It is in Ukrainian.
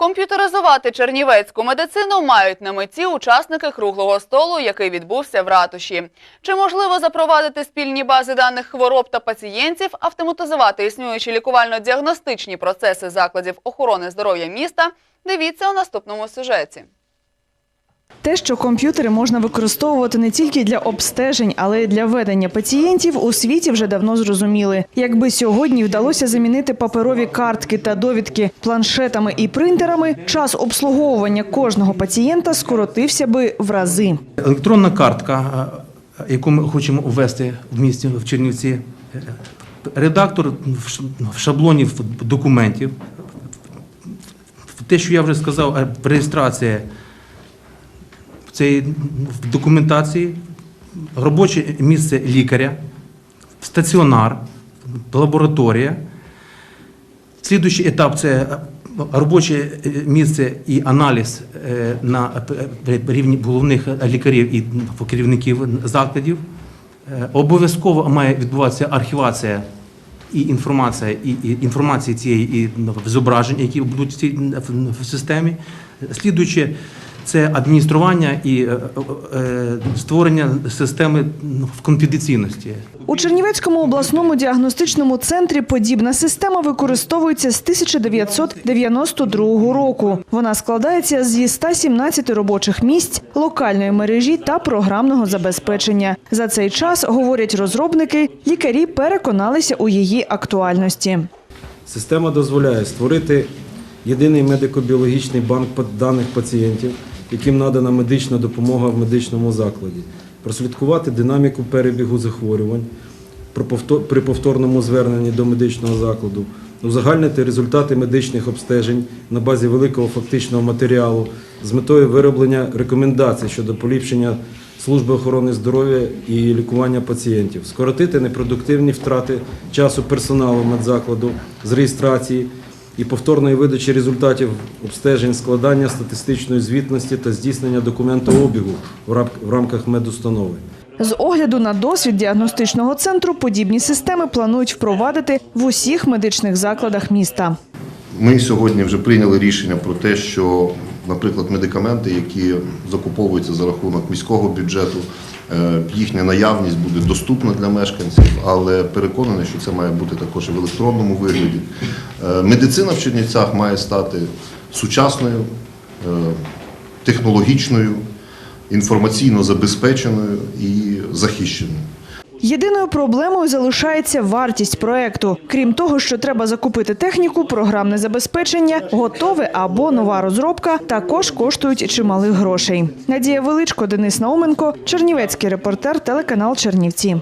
Комп'ютеризувати чернівецьку медицину мають на меті учасники круглого столу, який відбувся в ратуші. Чи можливо запровадити спільні бази даних хвороб та пацієнтів, автоматизувати існуючі лікувально-діагностичні процеси закладів охорони здоров'я міста? Дивіться у наступному сюжеті. Те, що комп'ютери можна використовувати не тільки для обстежень, але й для ведення пацієнтів, у світі вже давно зрозуміли. Якби сьогодні вдалося замінити паперові картки та довідки планшетами і принтерами, час обслуговування кожного пацієнта скоротився би в рази. Електронна картка, е, яку ми хочемо ввести в місті в Чернівці, е, редактор в шаблоні документів, те, що я вже сказав, е, реєстрація в цій в документації, робоче місце лікаря, стаціонар, лабораторія. Слідуючий етап це робоче е, місце і аналіз е, на е, рівні головних лікарів і керівників закладів. Обов'язково має відбуватися архівація і інформація, і, і інформації цієї і зображень, які будуть в цій в- системі. Слідуюче це адміністрування і е, е, створення системи в конфіденційності. У Чернівецькому обласному діагностичному центрі подібна система використовується з 1992 року. Вона складається зі 117 робочих місць, локальної мережі та програмного забезпечення. За цей час, говорять розробники, лікарі переконалися у її актуальності. Система дозволяє створити єдиний медико-біологічний банк даних пацієнтів, яким надана медична допомога в медичному закладі, прослідкувати динаміку перебігу захворювань при повторному зверненні до медичного закладу, узагальнити результати медичних обстежень на базі великого фактичного матеріалу з метою вироблення рекомендацій щодо поліпшення служби охорони здоров'я і лікування пацієнтів, скоротити непродуктивні втрати часу персоналу медзакладу з реєстрації і повторної видачі результатів обстежень, складання статистичної звітності та здійснення документообігу в в рамках медустанови. З огляду на досвід діагностичного центру подібні системи планують впровадити в усіх медичних закладах міста. Ми сьогодні вже прийняли рішення про те, що, наприклад, медикаменти, які закуповуються за рахунок міського бюджету, е, їхня наявність буде доступна для мешканців, але переконаний, що це має бути також і в електронному вигляді. Е, Медицина в Чернівцях має стати сучасною, е, технологічною, інформаційно забезпеченою і захищеною. Єдиною проблемою залишається вартість проекту. Крім того, що треба закупити техніку, програмне забезпечення, готове або нова розробка також коштують чималих грошей. Надія Величко, Денис Науменко, Чернівецький репортер, телеканал Чернівці.